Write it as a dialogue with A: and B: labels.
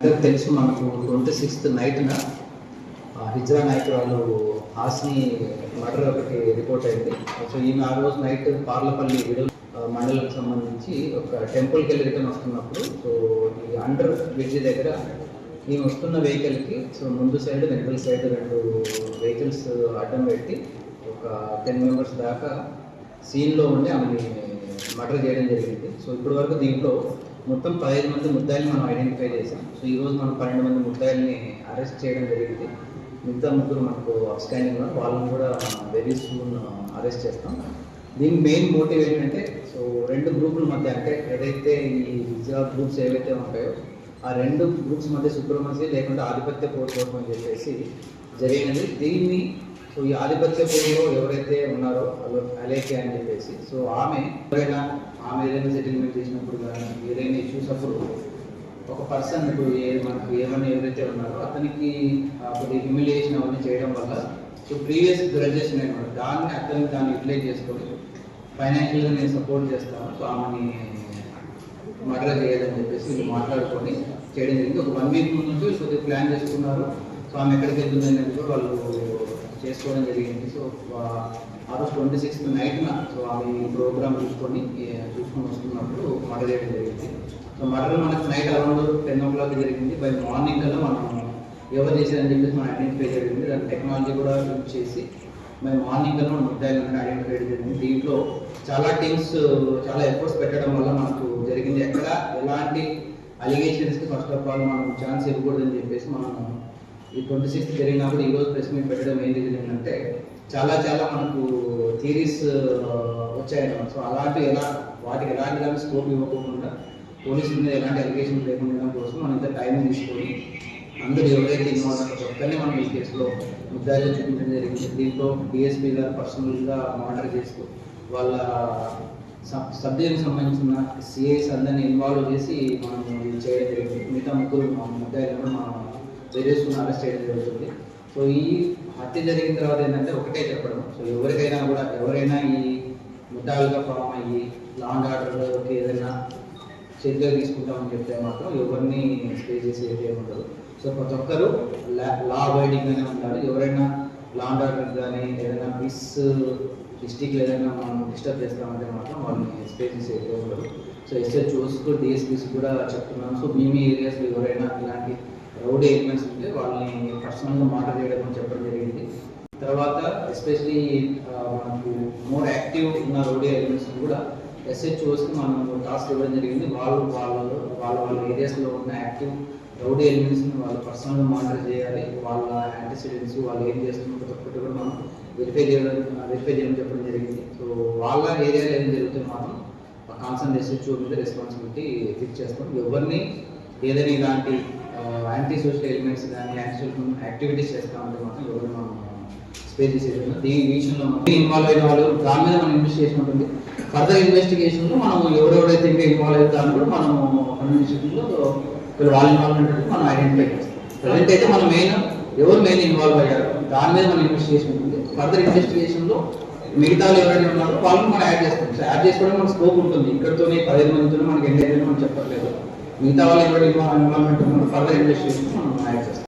A: అందరికి తెలుసు మనకు ట్వంటీ సిక్స్త్ నైట్న హిజ్రా వాళ్ళు హాస్ని మర్డర్ ఒకటి రిపోర్ట్ అయింది. సో ఈమె ఆ రోజు నైట్ పార్లపల్లి విడుదల మండలకు సంబంధించి ఒక టెంపుల్కి వెళ్ళి రిటర్న్ వస్తున్నప్పుడు సో ఈ అండర్ బ్రిడ్జ్ దగ్గర ఈమె వస్తున్న వెహికల్కి సో ముందు సైడ్ వెనకల సైడ్ రెండు వెహికల్స్ అడ్డం పెట్టి ఒక టెన్ మెంబర్స్ దాకా సీన్లో ఉండి ఆమెని మర్డర్ చేయడం జరిగింది. సో ఇప్పటివరకు దీంట్లో మొత్తం పదిహేను మంది ముద్దాయిల్ని మనం ఐడెంటిఫై చేసాం సో ఈరోజు మనం పన్నెండు మంది ముద్దాయిల్ని అరెస్ట్ చేయడం జరిగింది. మిగతా ముగ్గురు మనకు అప్స్టాండింగ్ వాళ్ళని కూడా వెరీ సూన్ అరెస్ట్ చేస్తాం. దీని మెయిన్ మోటివ్ ఏంటంటే సో రెండు గ్రూపుల మధ్య అంటే ఏదైతే ఈ విజయ గ్రూప్స్ ఏవైతే ఉంటాయో ఆ రెండు గ్రూప్స్ మధ్య సుప్రమసీ లేకుంటే ఆధిపత్య పోరు అని చెప్పేసి జరిగినది. దీన్ని సో ఈ ఆధిపత్య పోరులో ఎవరైతే ఉన్నారో అలేఖ్య అని చెప్పేసి సో ఆమె ఎవరైనా ఆమె ఏదైనా సెటిల్మెంట్ చేసినప్పుడు కానీ ఏదైనా ఒక పర్సన్ ఇప్పుడు ఏ మనకు ఏమైనా ఎవరైతే ఉన్నారో అతనికి ఆ, హ్యూమిలియేషన్ అవన్నీ చేయడం వల్ల సో ప్రీవియస్ గ్రాడ్యుయేషన్ అనమాట దాన్ని అతను దాన్ని యూటిలైజ్ చేసుకొని ఫైనాన్షియల్గా నేను సపోర్ట్ చేస్తాను సో ఆమెని మర్డర్ చేయదని చెప్పేసి వీళ్ళు మాట్లాడుకొని చేయడం జరిగింది. ఒక వన్ వీక్ ముందు నుంచి కొద్దిగా ప్లాన్ చేసుకున్నారు. సో ఆమె ఎక్కడికి వెళ్తుంది అనేది కూడా వాళ్ళు చేసుకోవడం జరిగింది. సో ఆ- రోజు ట్వంటీ సిక్స్త్ నైట్న సో ఆమె ప్రోగ్రామ్ చూసుకొని చూసుకొని వస్తున్నప్పుడు మర్డర్ చేయడం జరిగింది. సో మర్డర్ మనకు night around ten o'clock జరిగింది. బై మార్నింగ్ కల్లా మనం ఎవరు చేశారని చెప్పేసి మనం ఐడెంటిఫై జరిగింది. దాని టెక్నాలజీ కూడా యూజ్ చేసి బై మార్నింగ్ కల్లా మనం ముద్దాయిలను ఐడెంటిఫై జరిగింది. దీంట్లో చాలా టీమ్స్ చాలా ఎఫర్ట్స్ పెట్టడం వల్ల మనకు జరిగింది. ఎక్కడ ఎలాంటి అలిగేషన్స్కి ఫస్ట్ ఆఫ్ ఆల్ మనం ఛాన్స్ ఇవ్వకూడదని చెప్పేసి మనం ఈ ట్వంటీ సిక్స్త్ జరిగినప్పుడు ఈ రోజు ప్రెస్ మీట్ పెట్టడం ఏం జరిగిందంటే చాలా చాలా మనకు థీరీస్ వచ్చాయన్నమాట సో అలాంటి ఎలా వాటికి ఎలాంటి కానీ స్కోప్ ఇవ్వకుండా పోలీసుల మీద ఎలాంటి అలిగేషన్ లేకుండా ఉండడం కోసం మనం ఇంత టైం తీసుకొని అందరూ ఎవరైతే ఇన్వాల్వ్ అయ్యారో ఒక్కనే మనం ఈ కేసులో ముద్దాయిలో చూపించడం జరిగింది. దీంట్లో డిఎస్పీ గారు పర్సనల్గా మానిటర్ చేస్తూ వాళ్ళ సబ్ సంబంధించిన సిఐస్ అందరినీ ఇన్వాల్వ్ చేసి మనం ఇది చేయడం జరిగింది. మిగతా ముగ్గురు ముద్దాయిలు కూడా మనం వేరేసుకుని అరెస్ట్ చేయడం జరుగుతుంది. సో ఈ హత్య జరిగిన తర్వాత ఏంటంటే ఒకటే చెప్పడం. సో ఎవరికైనా కూడా ఎవరైనా ఈ ముద్దాలుగా ఫామ్ అయ్యి లాంగ్ ఆర్డర్కి ఏదైనా చేతిలో తీసుకుంటామని చెప్తే మాత్రం ఎవరిని స్టే చేసే ఉండదు. సో ప్రతి ఒక్కరు లా అవాయిడింగ్ గానే ఉండాలి ఎవరైనా లాంగ్ ఆర్డర్ కానీ ఏదైనా పీస్ డిస్టిక్ ఏదైనా మనం డిస్టర్బ్ చేస్తామంటే మాత్రం వాళ్ళని స్టే చేసి ఉండదు సో ఎస్హెచ్ఓస్ డిఎస్పీస్ కూడా చెప్తున్నాను సో మీ మీ ఏరియాస్లో ఎవరైనా ఇలాంటి రౌడీ ఎలిమెంట్స్ ఉంటే వాళ్ళని పర్సనల్గా మాటర్ చేయడం అని చెప్పడం జరిగింది. తర్వాత ఎస్పెషలీ మనకు మోర్ యాక్టివ్ ఉన్న రౌడీ ఎలిమెంట్స్ కూడా ఎస్హెచ్ఓస్కి మనం టాస్క్ ఇవ్వడం జరిగింది. వాళ్ళు వాళ్ళు వాళ్ళ వాళ్ళ ఏరియాస్లో ఉన్న యాక్టివ్ రౌడీ ఎలిమెంట్స్ని వాళ్ళు పర్సనల్గా మానిటర్ చేయాలి. వాళ్ళ యాంటిసిడెంట్స్ వాళ్ళు ఏం చేస్తున్నారు ప్రతి ఒక్కటి కూడా మనం వెరిఫై చేయడం వెరిఫై చేయడం చెప్పడం జరిగింది. సో వాళ్ళ ఏరియాలో ఏం జరుగుతుంది మాత్రం కాన్సర్న్ ఎస్హెచ్ఓ మీద రెస్పాన్సిబిలిటీ ఫిక్స్ చేస్తాం. ఎవరిని ఏదైనా ఇలాంటి యాంటీ సోషల్ ఎలిమెంట్స్ కానీ యాంటీ సోషల్ యాక్టివిటీస్ చేస్తామంటే మాత్రం ఎవరు మనం స్పేర్ చేసేది దీని విషయంలో ఇన్వాల్వ్ అయిన వాళ్ళు దాని మీద మనం ఇన్వెస్ట్ ఉంటుంది ఫర్దర్ ఇన్వెస్టిగేషన్లో మనం ఎవరెవరైతే ఇంకా ఇన్వాల్వ్ అవుతారో కూడా మనం ఇన్వెస్టిగేషన్లో ఇక్కడ వాళ్ళ ఇన్వాల్వ్మెంట్ మనం ఐడెంటిఫై చేస్తాం. ప్రజెంట్ అయితే మనం మెయిన్ ఎవరు మెయిన్ ఇన్వాల్వ్ అయ్యారు? దాని మీద మన ఇన్వెస్టిగేషన్ ఉంటుంది. ఫర్దర్ ఇన్వెస్టిగేషన్లో మిగతా వాళ్ళు ఎవరైనా ఉన్నారో వాళ్ళని మనం యాడ్ చేస్తాం. సో యాడ్ చేసుకోవడం మనకు స్కోప్ ఉంటుంది. ఇక్కడతోనే పదిహేను మందితోనే మనకి ఎన్ని అయితే మనం చెప్పట్లేదు. మిగతా వాళ్ళు ఎవరైనా ఇన్వాల్వ్మెంట్ ఉన్నారో ఫర్దర్ ఇన్వెస్టిగేషన్ మనం యాడ్ చేస్తాం.